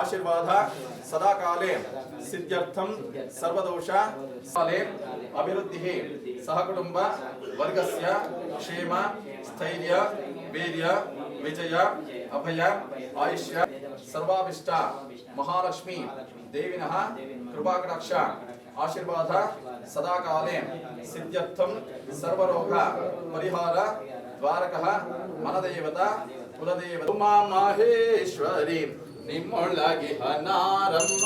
ಆಶೀರ್ವಾದ ಸದಾಕಾಲೇ ಸಿದ್ಧ್ಯರ್ಥಂ ಸರ್ವದೋಷ ಕಾಲೇ ಅಭಿವೃದ್ಧಿ ಸಹಕುಟುಂಬ ವರ್ಗಸ್ಯ ಕ್ಷೇಮ ಸ್ಥೈರ್ಯ ವೀರ್ಯ ವಿಜಯ ಅಭಯ ಆಯುಷ್ಯ ಸರ್ವಾಭಿಷ್ಟ ಮಹಾಲಕ್ಷ್ಮಿ ದೇವಿನಃ ಕೃಪಾಕಟಾಕ್ಷ ಆಶೀರ್ವಾದ ಸದಾಕಾಲೇ ಸಿದ್ಧ್ಯರ್ಥಂ ಸರ್ವರೋಗ ಪರಿಹಾರ ದ್ವಾರಕಃ ಮನದೇವತ ಕುಲದೇವತ ಉಮಾ ಮಾಹೇಶ್ವರಿ ನಿಮ್ಮೊಳಗೆ ಹನಾರಮ್ಮ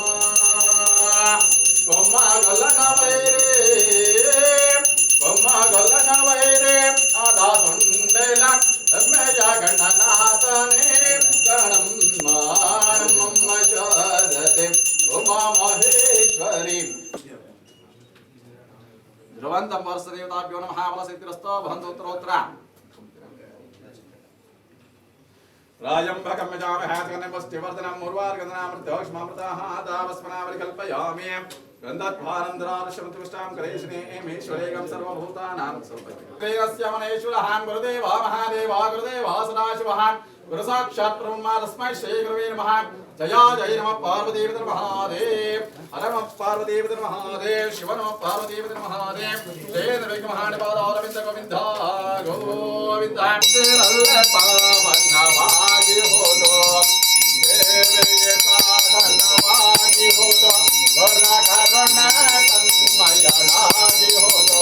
ಕೊಮ್ಮಗೊಲ್ಲನ ವೈರೇ ಕೊಮ್ಮಗೊಲ್ಲನ ವೈರೇ ಆದ ಸೊಂಡೆಲ ಮೇಜ ಗಣನಾಥನೇ. ಗಣಮ್ಮ ಶಾರದೆ, ಉಮಾ ಮಹೇಶ್ವರಿ. ಧ್ರುವಂತಂ ದೇವತಾಭ್ಯೋ ನಮಃ ಬಲಸಿದ್ಧಿರಸ್ತೋ ಬಂಧೋತ್ತರೋತ್ರ राजम्भकम्यजामहात्कन्यमस्तिवर्धनं मुर्वार्गदनामृतोक्ष्मामृताः दावस्मनावलिकल्पयामि गन्धद्वारन्धरारुषमतिपुष्टां करेशनेमेश्वरेकं सर्वभूतानां सर्वस्य मनेश्वरः गुरुदेवः महादेवः गुरुदेवः గురుసాక్షాత్ బ్రహ్మ తస్మై శ్రీ గురువే నమ జయా జయ నమ పార్వదేవి మహాదేవ్ హర నమ పార్వదేవి మహాదేవ్ శివ నమ పార్వదేవి మహాదేవ్ జయ నవి మహాని పాదారవింద గోవింద గోవింద పవన భాగి హోదో కరుణ తన్మయ రాగి హోదో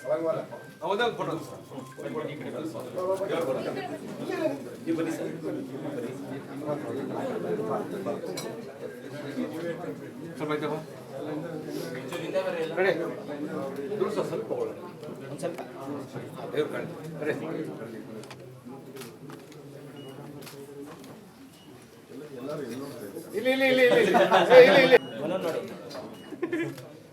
ಮಯಮಯ ಗುರು ಇಲ್ಲ ಕರುಣಾಮಯ ಸ್ವಲ್ಪ ಪ್ರೇಮಮಯ ಸ್ವಲ್ಪ ಗುರು ಪ್ರೇಮಮಯ ಮಹಾಲಕ್ಷ್ಮಿ ಇಲ್ಲಿ ಇಲ್ಲಿ. ಇಲ್ಲಿ ಇಲ್ಲಿ ಇಲ್ಲಿ ಇಲ್ಲಿ.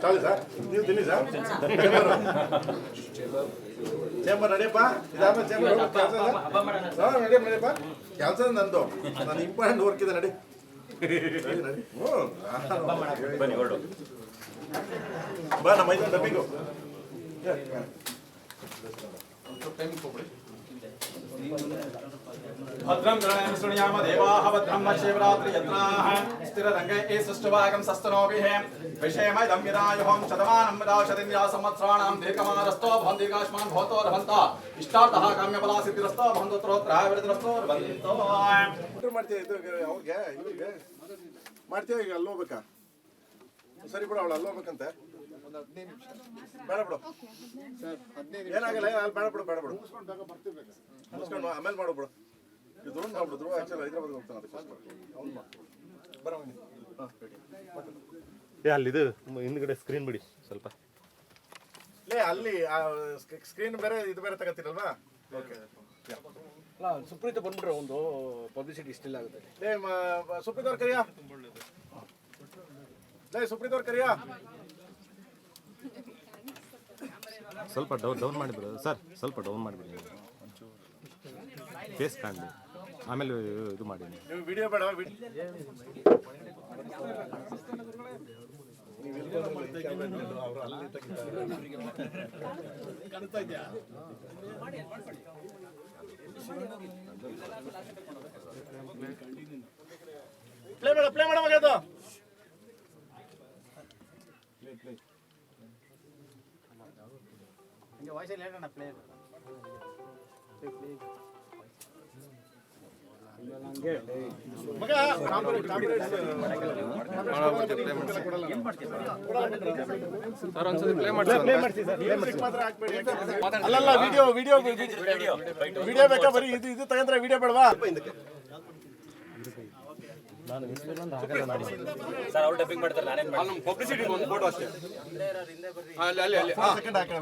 ಚಾಲಿ ಸರ್ ನೀವು ತಿನ್ನಿ ಸರ್ ಚೇಂಬರ್ ನಡೆಯಪ್ಪ ಇದಾದ್ಮೇಲೆ ಚೇಂಬರ್ ಕೆಲಸ ಹಾಂ ನಡಿ ನಡಿಯಪ್ಪ ಕೆಲಸ ನಂದು. ನಾನು ಇಂಪಾರ್ಟೆಂಟ್ ವರ್ಕ್ ಇದೆ ನಡಿ ಬನ್ನಿ ಹೊರಡು. ಬಾ ನಮ್ಮ ಐದು ಡಬ್ಬಿಗೂ भद्रं गणयं शृणुयाम देवाः भद्रं शिवरात्रि यत्राः स्थिररङ्गे ए सृष्टभागं सस्तनोभिः विषयमयं विरायुहं शतमानं विराशदिन्या संवत्सराणां दीर्घमानस्तो भवन् दीर्घायुष्मान् भवतो रभन्त इष्टार्थः काम्यफला सिद्धिरस्तो भवन्तोत्तरोत्तराय विरतिरस्तो रभन्तो ಊಟ ಮಾಡ್ತೀಯ ಇದು ಅವ್ರಿಗೆ ಇವ್ರಿಗೆ ಮಾಡ್ತೀಯ ಈಗ ಅಲ್ಲಿ ಹೋಗ್ಬೇಕಾ ಸರಿ ಬಿಡು ಅವಳು ಅಲ್ಲಿ ಹೋಗ್ಬೇಕಂತೆ ಬೇಡ ಬಿಡು ಏನಾಗಲ್ಲ ಅಲ್ಲಿ ಬೇಡ ಬಿಡು ಬೇಡ ಬಿಡು ಮುಗಿಸ್ಕೊಂಡು ಆಮೇಲೆ ಮಾಡು ಬಿಡು ಇದು ಧ್ರುವ ಮಾಡ್ಬಿಡು ಧ್ರುವ ಆಕ್ಚುಲಿ ಹೈದ್ರಾಬಾದ್ ಹೋಗ್ತಾನೆ ಅದಕ್ಕೋಸ್ಕರ ಅವ್ನು ಮಾಡು ಬರೋ ಹಾಂ ಏ ಅಲ್ಲಿದು ಹಿಂದ್ಗಡೆ ಸ್ಕ್ರೀನ್ ಬಿಡಿ ಸ್ವಲ್ಪ. ಲೇ ಅಲ್ಲಿ ಸ್ಕ್ರೀನ್ ಬೇರೆ ಇದು ಬೇರೆ ತಗೋತೀರಲ್ವಾ? ಓಕೆ ಅಲ್ಲ ಸುಪ್ರೀತ್ ಬಂದ್ಬಿಟ್ರೆ ಒಂದು ಪಬ್ಲಿಸಿಟಿ ಸ್ಟಿಲ್ ಆಗುತ್ತೆ. ಲೇ ಸುಪ್ರೀತ್ ಅವ್ರ ಕರಿಯಾ? ಲೇ ಸುಪ್ರೀತ್ ಅವ್ರ ಕರಿಯಾ? ಸ್ವಲ್ಪ ಡೌನ್ ಡೌನ್ ಮಾಡಿಬಿಡು. ಸರ್ ಸ್ವಲ್ಪ ಡೌನ್ ಮಾಡಿಬಿಡಿ. ಫೇಸ್ ಕಾಣಲಿ ಆಮೇಲೆ ಇದು ಮಾಡಿ ನೀವು ವಿಡಿಯೋ ಬೇಡ ಪ್ಲೇ ಮಾಡ play play play play play ವಾಯ್ಸಲ್ಲಿ ಹೇಳೋಣ ಪ್ಲೇ ಪ್ಲೇ ಕಾಂಪ್ಲೇಂಟ್ ಅಲ್ಲಲ್ಲ ವಿಡಿಯೋ ವಿಡಿಯೋ ವಿಡಿಯೋ ಬೇಕಾ ಬರೀ ಇದು ಇದು ತಗೊಂಡ್ರೆ ವಿಡಿಯೋ ಬೇಡವಾ ಸೆಕೆಂಡ್ ಹಾಕಿ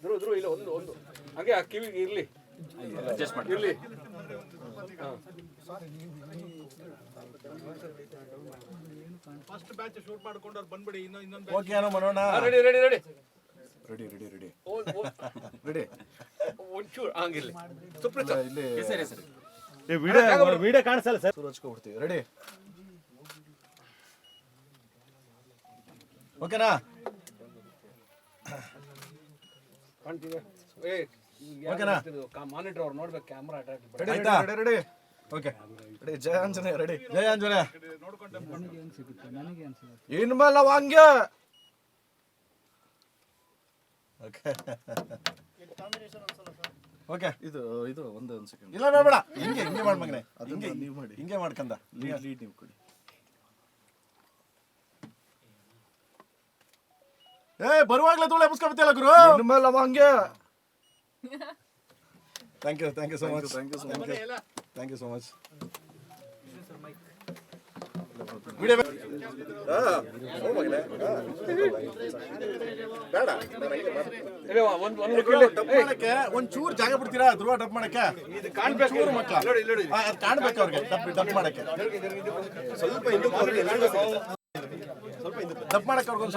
ಧ್ರುವ ಧ್ರುವ ಇಲ್ಲ ಒಂದು ಒಂದು. ಹಾಗೆ ಆ ಕಿವಿ ಇರ್ಲಿ. ಇರ್ಲಿ. ಓಕೆ ಏನೋ ಮಾಡೋಣ ready ready ready ready ready ready ready ಒಂಚೂರು ಸರಿ ಸುಪ್ರೀತ್ ಇಲ್ಲಿ ವಿಡಿಯೋ ವಿಡಿಯೋ ಕಾಣಿಸಲ್ಲ ಸರ್? ಶುರು ಕೊಡ್ತೀವಿ ರೆಡಿ ಓಕೆನಾ ಕಾಣ್ತಿದೆ. ಏ ಓಕೆನಾ? ಮಾನಿಟರ್ ಅವ್ರು ನೋಡ್ಬೇಕು ಕ್ಯಾಮ್ರಾ ಅಟ್ರಾಕ್ಟ್ ರೆಡಿ ಆಯ್ತಾ? Ready ready okay. ರೆಡಿ ಜಯ ಆಂಜನೇಯ ರೆಡಿ. ಜಯ ಆಂಜನೇಯ. ಇನ್ಮೇಲೆ ಹಂಗೆ. ಓಕೆ. ಓಕೆ. ಇದು ಇದು ಒಂದೇ ಒಂದು ಸೆಕೆಂಡ್ ಇಲ್ಲ ಬೇಡ ಬೇಡ. ಹಿಂಗೆ ಹಿಂಗೆ ಮಾಡ್ ಮಗನೆ. ಹಿಂಗೆ ನೀವು ಮಾಡಿ. ಹಿಂಗೆ ಮಾಡ್ಕಂದ. ಲೀಡ್ ನೀವು ಕೊಡಿ. ಏ ಬರುವಾಗ್ಲೇ ಧೂಳೆ ಎಬ್ಸ್ಕೊಬತ್ತಿಲ್ಲ ಗುರು? ಇನ್ಮೇಲೆ ಹಂಗೆ. Thank you thank you so much thank you thank you thank you so much ಬೇಡ. ಒಂದ್ ಚೂರ್ ಜಾಗ ಬಿಡ್ತೀರಾ? ಧ್ರುವ ಡಬ್ ಮಾಡಕ್ಕೆ? ಇದು ಕಾಣ್ಬೇಕು. ಚೂರು ಮಕ್ಕಳ. ಅದು ಕಾಣ್ಬೇಕು ಅವ್ರಿಗೆ. ಡಬ್ ಡಬ್ ಮಾಡಕ್ಕೆ. ಸ್ವಲ್ಪ ಡಬ್ ಮಾಡಕ್ಕೆ ಅವ್ರಿಗೊಂದು